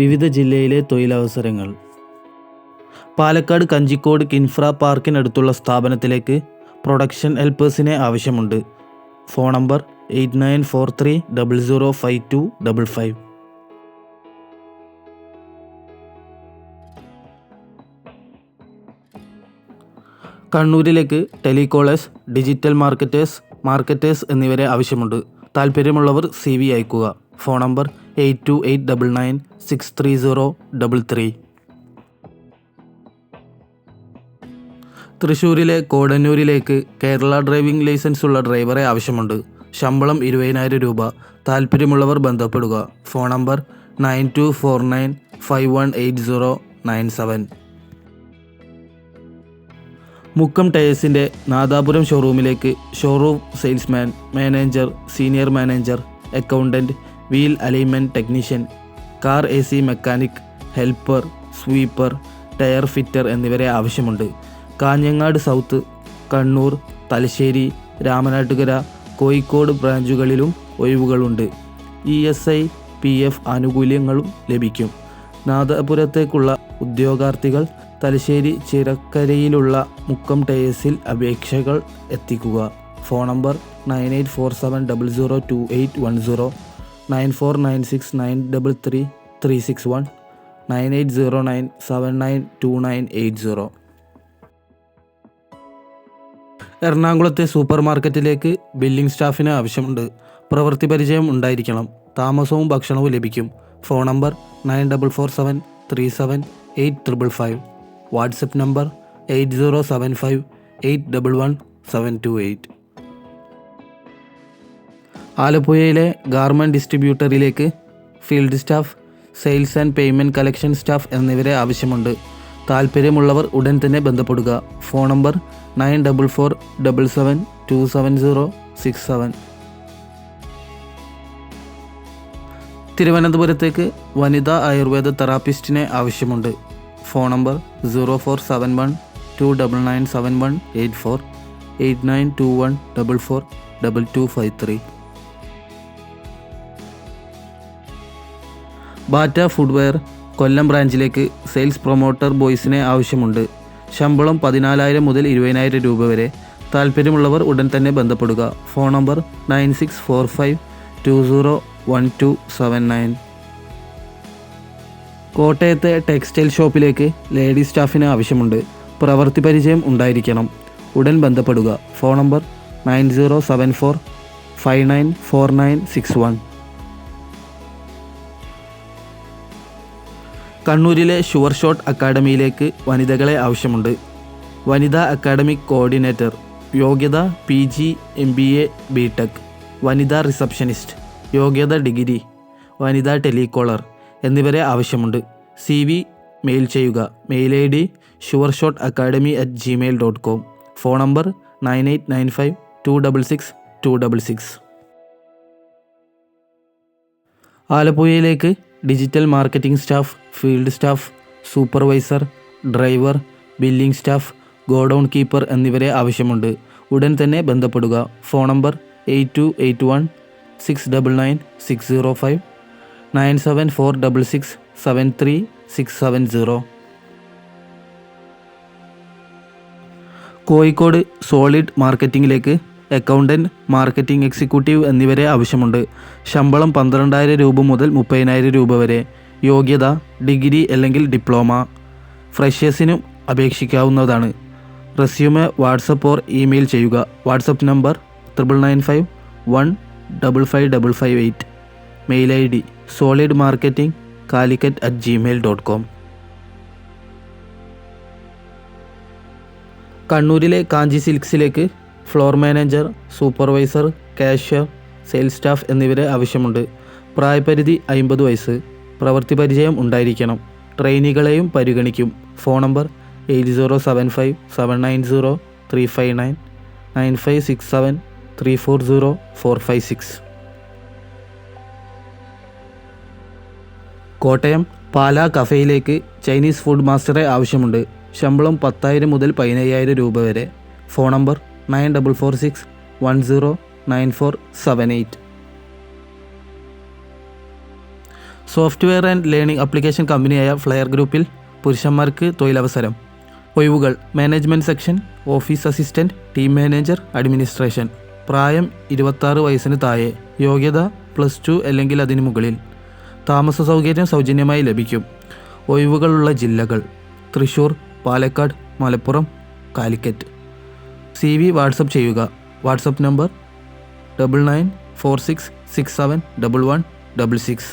വിവിധ ജില്ലയിലെ തൊഴിലവസരങ്ങൾ. പാലക്കാട് കഞ്ചിക്കോട് കിൻഫ്ര പാർക്കിനടുത്തുള്ള സ്ഥാപനത്തിലേക്ക് പ്രൊഡക്ഷൻ ഹെൽപ്പേഴ്സിനെ ആവശ്യമുണ്ട്. Phone number eight nine four three double zero five two double five. കണ്ണൂരിലേക്ക് ടെലികോളേഴ്സ് ഡിജിറ്റൽ മാർക്കറ്റേഴ്സ് മാർക്കറ്റേഴ്സ് എന്നിവരെ ആവശ്യമുണ്ട്. താല്പര്യമുള്ളവർ സി വി അയക്കുക phone number eight two eight double nine six three zero double three. തൃശ്ശൂരിലെ കോടന്നൂരിലേക്ക് Kerala driving licence ഉള്ള ഡ്രൈവറെ ആവശ്യമുണ്ട്. ശമ്പളം ഇരുപതിനായിരം രൂപ. താല്പര്യമുള്ളവർ ബന്ധപ്പെടുക. Phone number nine two four nine five one eight zero nine seven. Mukkam ടയേഴ്സിന്റെ Nadapuram ഷോറൂമിലേക്ക് showroom salesman manager senior manager accountant wheel alignment technician car A C mechanic helper sweeper tyre fitter എന്നിവരെ ആവശ്യമുണ്ട്. കാഞ്ഞങ്ങാട് സൗത്ത് കണ്ണൂർ തലശ്ശേരി രാമനാട്ടുകര കോഴിക്കോട് ബ്രാഞ്ചുകളിലും ഒഴിവുകളുണ്ട്. E S I P F ആനുകൂല്യങ്ങളും ലഭിക്കും. നാദപുരത്തേക്കുള്ള ഉദ്യോഗാർത്ഥികൾ തലശ്ശേരി ചിറക്കരയിലുള്ള മുക്കം ടയേഴ്സിൽ അപേക്ഷകൾ എത്തിക്കുക. Phone number nine eight four seven double zero two eight one zero. Nine four nine six nine double three three six one nine eight zero nine seven nine two nine eight zero. എറണാകുളത്തെ super മാർക്കറ്റിലേക്ക് billing സ്റ്റാഫിന് ആവശ്യമുണ്ട്. പ്രവൃത്തി പരിചയം ഉണ്ടായിരിക്കണം. താമസവും ഭക്ഷണവും ലഭിക്കും. Phone number nine double four seven three seven eight triple five. WhatsApp number eight zero seven five eight double one seven two eight. ആലപ്പുഴയിലെ garment ഡിസ്ട്രിബ്യൂട്ടറിലേക്ക് field staff sales and payment collection staff എന്നിവരെ ആവശ്യമുണ്ട്. താല്പര്യമുള്ളവർ ഉടൻ തന്നെ ബന്ധപ്പെടുക. Phone number nine double four double seven two seven zero six seven. തിരുവനന്തപുരത്തേക്ക് വനിതാ ആയുർവേദ തെറാപ്പിസ്റ്റിനെ ആവശ്യമുണ്ട്. Phone number zero four seven one two double nine seven one eight four eight nine two one double four double two five three. Bata footwear Kollam ബ്രാഞ്ചിലേക്ക് sales promoter ബോയ്സിനെ ആവശ്യമുണ്ട്. ശമ്പളം പതിനാലായിരം മുതൽ ഇരുപതിനായിരം രൂപ വരെ. താല്പര്യമുള്ളവർ ഉടൻ തന്നെ ബന്ധപ്പെടുക. Phone number nine six four five two zero one two seven nine. കോട്ടയത്തെ ടെക്സ്റ്റൈൽ ഷോപ്പിലേക്ക് ലേഡി സ്റ്റാഫിന് ആവശ്യമുണ്ട്. പ്രവൃത്തി പരിചയം ഉണ്ടായിരിക്കണം. ഉടൻ ബന്ധപ്പെടുക. Phone number nine zero seven four five nine four nine six one. കണ്ണൂരിലെ ഷുവർ ഷോട്ട് അക്കാഡമിയിലേക്ക് വനിതകളെ ആവശ്യമുണ്ട്. വനിതാ അക്കാഡമിക് കോർഡിനേറ്റർ യോഗ്യത P G M B A B tech വനിതാ റിസപ്ഷനിസ്റ്റ് യോഗ്യത ഡിഗ്രി വനിതാ ടെലികോളർ എന്നിവരെ ആവശ്യമുണ്ട്. സി വി മെയിൽ ചെയ്യുക. Mail I D sure shot academy at Gmail dot com phone number nine eight nine five two double six two double six. ആലപ്പുഴയിലേക്ക് digital marketing staff field staff supervisor driver billing staff godown keeper എന്നിവരെ ആവശ്യമുണ്ട്. ഉടൻ തന്നെ ബന്ധപ്പെടുക. Phone number eight two eight one six double nine six zero five nine seven four double six seven three six seven zero. Kozhikode solid മാർക്കറ്റിംഗിലേക്ക് accountant marketing executive എന്നിവരെ ആവശ്യമുണ്ട്. ശമ്പളം പന്ത്രണ്ടായിരം രൂപ മുതൽ മുപ്പതിനായിരം രൂപ വരെ. യോഗ്യത ഡിഗ്രി അല്ലെങ്കിൽ ഡിപ്ലോമ. ഫ്രഷേഴ്സിനും അപേക്ഷിക്കാവുന്നതാണ്. റെസ്യൂമെ വാട്സപ്പ് ഓർ ഇമെയിൽ ചെയ്യുക. WhatsApp number triple nine five one double five double five eight mail I D solid marketing Calicut at Gmail dot com കണ്ണൂരിലെ Kanchi സിൽക്സിലേക്ക് floor manager supervisor cashier sales staff എന്നിവരെ ആവശ്യമുണ്ട്. പ്രായപരിധി അമ്പത് വയസ്സ്. പ്രവൃത്തി പരിചയം ഉണ്ടായിരിക്കണം. ട്രെയിനികളെയും പരിഗണിക്കും. Phone number eight zero seven five seven nine zero three five nine nine five six seven three four zero four five six. Kottayam Pala കഫേയിലേക്ക് Chinese food മാസ്റ്ററെ ആവശ്യമുണ്ട്. ശമ്പളം പത്തായിരം മുതൽ പതിനയ്യായിരം രൂപ വരെ. Phone number nine double four six one zero nine four seven eight software and learning application കമ്പനിയായ Flair ഗ്രൂപ്പിൽ പുരുഷന്മാർക്ക് തൊഴിലവസരം. ഒഴിവുകൾ. Management section office assistant team manager administration പ്രായം ഇരുപത്താറ് വയസ്സിന് താഴെ. യോഗ്യത പ്ലസ് ടു അല്ലെങ്കിൽ അതിന് മുകളിൽ. താമസ സൗകര്യം സൗജന്യമായി ലഭിക്കും. ഒഴിവുകളുള്ള ജില്ലകൾ. Thrissur Palakkad Malappuram Calicut. C V WhatsApp ചെയ്യുക. WhatsApp number double nine four six six seven double one double six